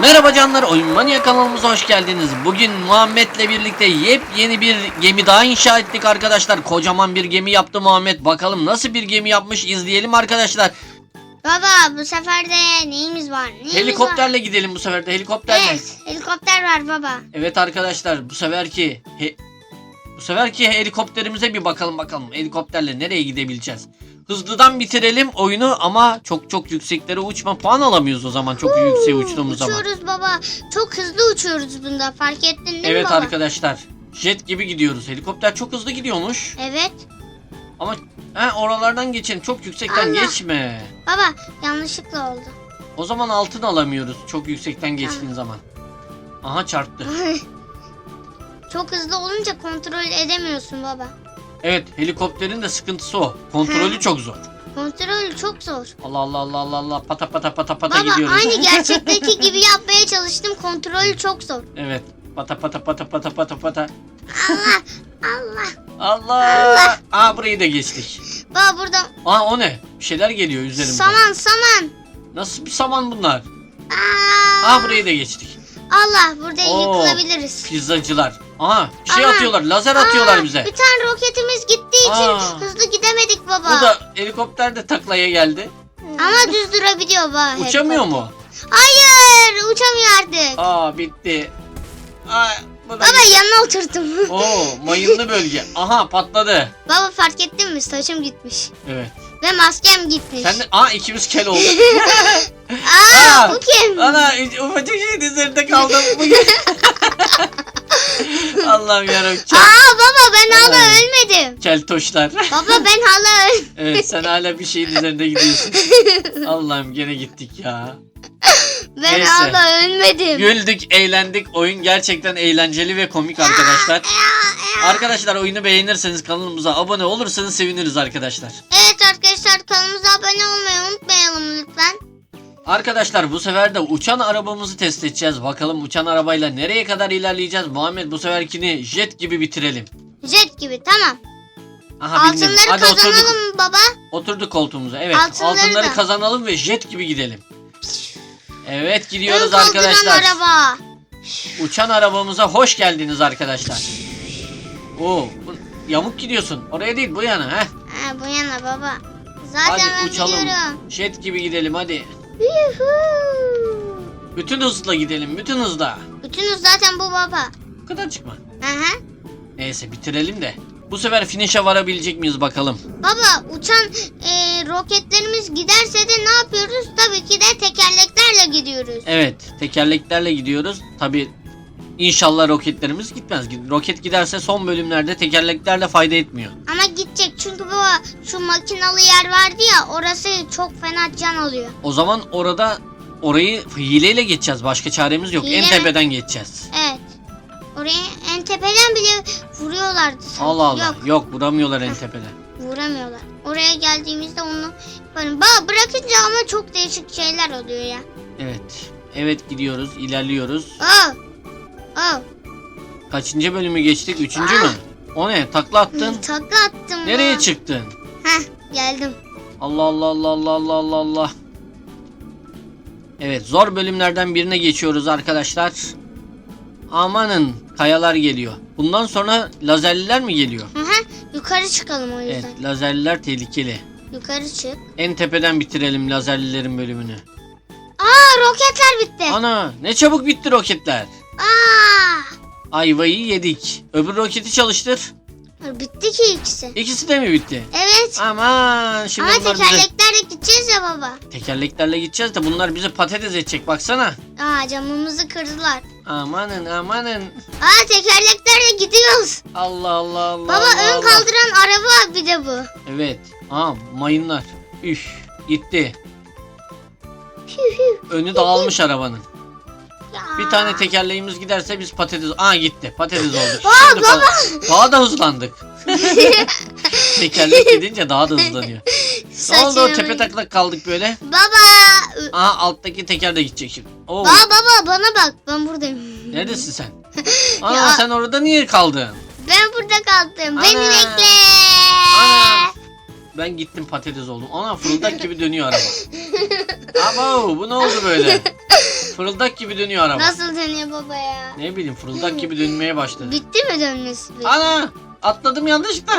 Merhaba canlar, Oyun Manya kanalımıza hoş geldiniz. Bugün Muhammed'le birlikte yepyeni bir gemi daha inşa ettik arkadaşlar. Kocaman bir gemi yaptı Muhammed. Bakalım nasıl bir gemi yapmış izleyelim arkadaşlar. Baba bu sefer de neyimiz var? Neyimiz Helikopterle var? gidelim bu sefer de helikopterle. Evet, Evet helikopter var baba. arkadaşlar bu seferki he- bu seferki helikopterimize bir bakalım bakalım. Helikopterle nereye gidebileceğiz? Hızlıdan bitirelim oyunu ama çok çok yükseklere uçma. Puan alamıyoruz o zaman çok yükseğe uçtuğumuz zaman. Uçuyoruz baba. Çok hızlı uçuyoruz bunda fark ettin değil mi Evet baba? arkadaşlar. Jet gibi gidiyoruz. Helikopter çok hızlı gidiyormuş. Evet. Ama he, oralardan geçelim. Çok yüksekten Allah. geçme. Baba yanlışlıkla oldu. O zaman altın alamıyoruz. Çok yüksekten geçtiğin zaman. Aha çarptı. Çok hızlı olunca kontrol edemiyorsun baba. Evet helikopterin de sıkıntısı o. Kontrolü çok zor. Kontrol çok zor. Allah Allah Allah Allah Allah pata pata pata pata baba gidiyoruz. aynı gerçekteki gibi yapmaya çalıştım. Kontrolü çok zor. Evet. Pata pata pata pata pata pata. Allah Allah. Allah. Aa burayı da geçtik. Baba burada Aa o ne? Bir şeyler geliyor üzerimize. saman saman. Nasıl bir saman bunlar? Aa, Aa burayı da geçtik. Allah burada Oo. yıkılabiliriz. Pizzacılar. Aha bir şey Aha. atıyorlar. Lazer atıyorlar Aa, bize. Bir tane roketimiz gittiği için Aa. hızlı gidemedik baba. Bu da helikopter de taklaya geldi. Ama düz durabiliyor baba. Uçamıyor mu? Hayır uçamıyor artık. Aa bitti. Aa, bu Baba yanına oturdum. Oo mayınlı bölge. Aha patladı. baba fark ettin mi saçım gitmiş. Evet. Ve maskem gitmiş. Sen de aa ikimiz kel olduk. Aa, Aa. bu kim? Ana ufacık şeyin üzerinde kaldım bugün. Allah'ım yarabbim. Aa baba ben hala Aa. ölmedim. keltoşlar. Baba ben hala öl. Evet sen hala bir şeyin üzerinde gidiyorsun. Allah'ım gene gittik ya. Ben Neyse. hala ölmedim. Güldük, eğlendik. Oyun gerçekten eğlenceli ve komik arkadaşlar. Arkadaşlar oyunu beğenirseniz kanalımıza abone olursanız seviniriz arkadaşlar. Evet arkadaşlar kanalımıza abone olmayı unutmayalım lütfen. Arkadaşlar bu sefer de uçan arabamızı test edeceğiz. Bakalım uçan arabayla nereye kadar ilerleyeceğiz. Muhammed bu seferkini jet gibi bitirelim. Jet gibi tamam. Aha. Altınları Hadi kazanalım oturduk. baba? Oturduk koltuğumuza. Evet Altınları altınları da. kazanalım ve jet gibi gidelim. Evet Ön gidiyoruz kaldıran arkadaşlar. araba. Uçan arabamıza hoş geldiniz arkadaşlar. Oo, yamuk gidiyorsun. Oraya değil bu yana. Heh. Ha, bu yana baba. Zaten ben Hadi uçalım. biliyorum. Jet gibi gidelim hadi. Yuhuu. Bütün hızla gidelim. Bütün hızla. Bütünüz zaten bu baba. Bu kadar çıkma. Aha. Neyse bitirelim de. Bu sefer finish'e varabilecek miyiz bakalım. Baba uçan e, roketlerimiz giderse de ne yapıyoruz? Tabii ki de tekerleklerle gidiyoruz. Evet tekerleklerle gidiyoruz. Tabi inşallah roketlerimiz gitmez. Roket giderse son bölümlerde tekerleklerle fayda etmiyor. Ama gidecek çünkü baba şu makinalı yer vardı ya orası çok fena can alıyor. O zaman orada orayı hileyle geçeceğiz. Başka çaremiz yok. Hile en mi? tepeden geçeceğiz. Evet. Oraya en tepeden bile vuruyorlardı. sanki. Allah Allah. Yok Yok, vuramıyorlar en tepeden. vuramıyorlar. Oraya geldiğimizde onu yaparım. Baba bırakınca ama çok değişik şeyler oluyor ya. Evet. Evet gidiyoruz. ilerliyoruz. Aa. Aa. Kaçıncı bölümü geçtik? Üçüncü mü? O ne? Takla attın. Takla attım. Nereye baba. çıktın? Heh geldim. Allah Allah Allah Allah Allah Allah Allah. Evet zor bölümlerden birine geçiyoruz arkadaşlar. Amanın kayalar geliyor. Bundan sonra lazerliler mi geliyor? Hı hı. Yukarı çıkalım o yüzden. Evet lazerliler tehlikeli. Yukarı çık. En tepeden bitirelim lazerlilerin bölümünü. Aa roketler bitti. Ana ne çabuk bitti roketler. Ayvayı yedik. Öbür roketi çalıştır. Bitti ki ikisi. İkisi de mi bitti? Evet. Aman şimdi Ama bunlar bize... tekerleklerle gideceğiz ya baba. Tekerleklerle gideceğiz de bunlar bizi patates edecek baksana. Aa camımızı kırdılar. Amanın amanın. Aa tekerleklerle gidiyoruz. Allah Allah Allah. Baba Allah, ön Allah. kaldıran araba bir de bu. Evet. Aa mayınlar. Üf gitti. Önü dağılmış arabanın. Bir tane tekerleğimiz giderse biz patates... Aa gitti. Patates olduk. Aa, Şimdi baba. fa- Daha da hızlandık. Tekerlek gidince daha da hızlanıyor. Ne oldu Saçımı- tepe taklak kaldık böyle. Baba. Aha alttaki teker de gidecek şimdi. Oo, Baba baba bana bak ben buradayım. neredesin sen? Ana Ya. sen orada niye kaldın? Ben burada kaldım. Beni Ana. bekle. Ana. Ben gittim patates oldum. Ana fırıldak gibi dönüyor araba. Abo bu ne oldu böyle? Fırıldak gibi dönüyor araba. Nasıl dönüyor baba ya? Ne bileyim fırıldak gibi dönmeye başladı. Bitti mi dönmesi? peki? Ana atladım yanlışlıkla.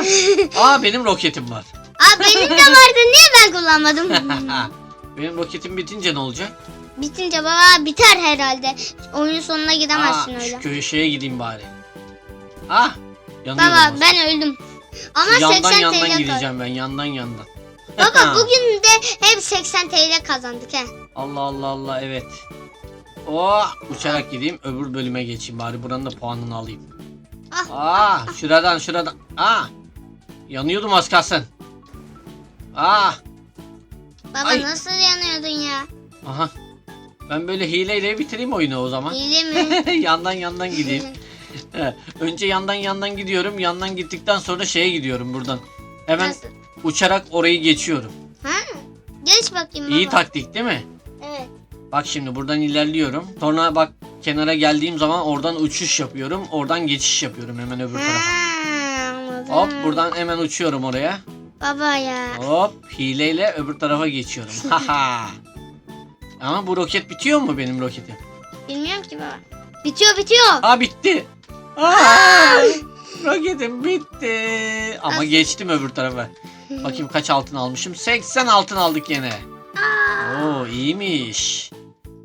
Aa benim roketim var. Aa benim de vardı niye ben kullanmadım? benim roketim bitince ne olacak? Bitince baba biter herhalde. Oyunun sonuna gidemezsin Aa, öyle. Şu köşeye gideyim bari. Ah yanıyorum. Baba az. ben öldüm. Ama yandan 80 yandan TL kazandık. gideceğim ben yandan yandan. Baba bugün de hep 80 TL kazandık he. Allah Allah Allah evet. Oh uçarak gideyim öbür bölüme geçeyim bari buranın da puanını alayım. Ah. Aa şuradan şuradan. Aa yanıyordum az kalsın. Aa Baba Ay. nasıl yanıyordun ya? aha. Ben böyle hileyle bitireyim oyunu o zaman. Hile mi? yandan yandan gideyim. Önce yandan yandan gidiyorum. Yandan gittikten sonra şeye gidiyorum buradan. Hemen Nasıl? uçarak orayı geçiyorum. Ha? Geç bakayım baba. İyi taktik değil mi? Bak şimdi buradan ilerliyorum. Sonra bak kenara geldiğim zaman oradan uçuş yapıyorum. Oradan geçiş yapıyorum hemen öbür tarafa. Ha, anladım. Hop buradan hemen uçuyorum oraya. Baba ya. Hop hileyle öbür tarafa geçiyorum. Haha. Ama bu roket bitiyor mu benim roketim? Bilmiyorum ki baba. Bitiyor bitiyor. Aa bitti. Aa, roketim bitti. Ama geçtim öbür tarafa. Bakayım kaç altın almışım. 80 altın aldık yine. Oo iyiymiş.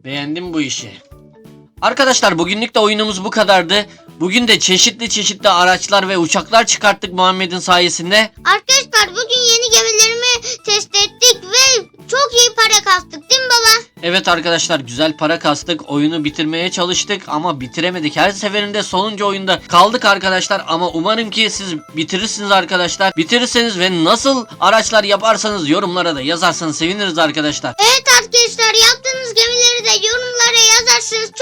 Beğendim bu işi. Arkadaşlar bugünlük de oyunumuz bu kadardı. Bugün de çeşitli çeşitli araçlar ve uçaklar çıkarttık Muhammed'in sayesinde. Arkadaşlar bugün yeni gemilerimi test ettik ve çok iyi para kastık değil mi baba? Evet arkadaşlar güzel para kastık. Oyunu bitirmeye çalıştık ama bitiremedik. Her seferinde sonuncu oyunda kaldık arkadaşlar ama umarım ki siz bitirirsiniz arkadaşlar. Bitirirseniz ve nasıl araçlar yaparsanız yorumlara da yazarsanız seviniriz arkadaşlar. Evet arkadaşlar yaptığınız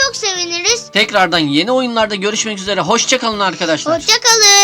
çok seviniriz. Tekrardan yeni oyunlarda görüşmek üzere. Hoşçakalın arkadaşlar. Hoşçakalın.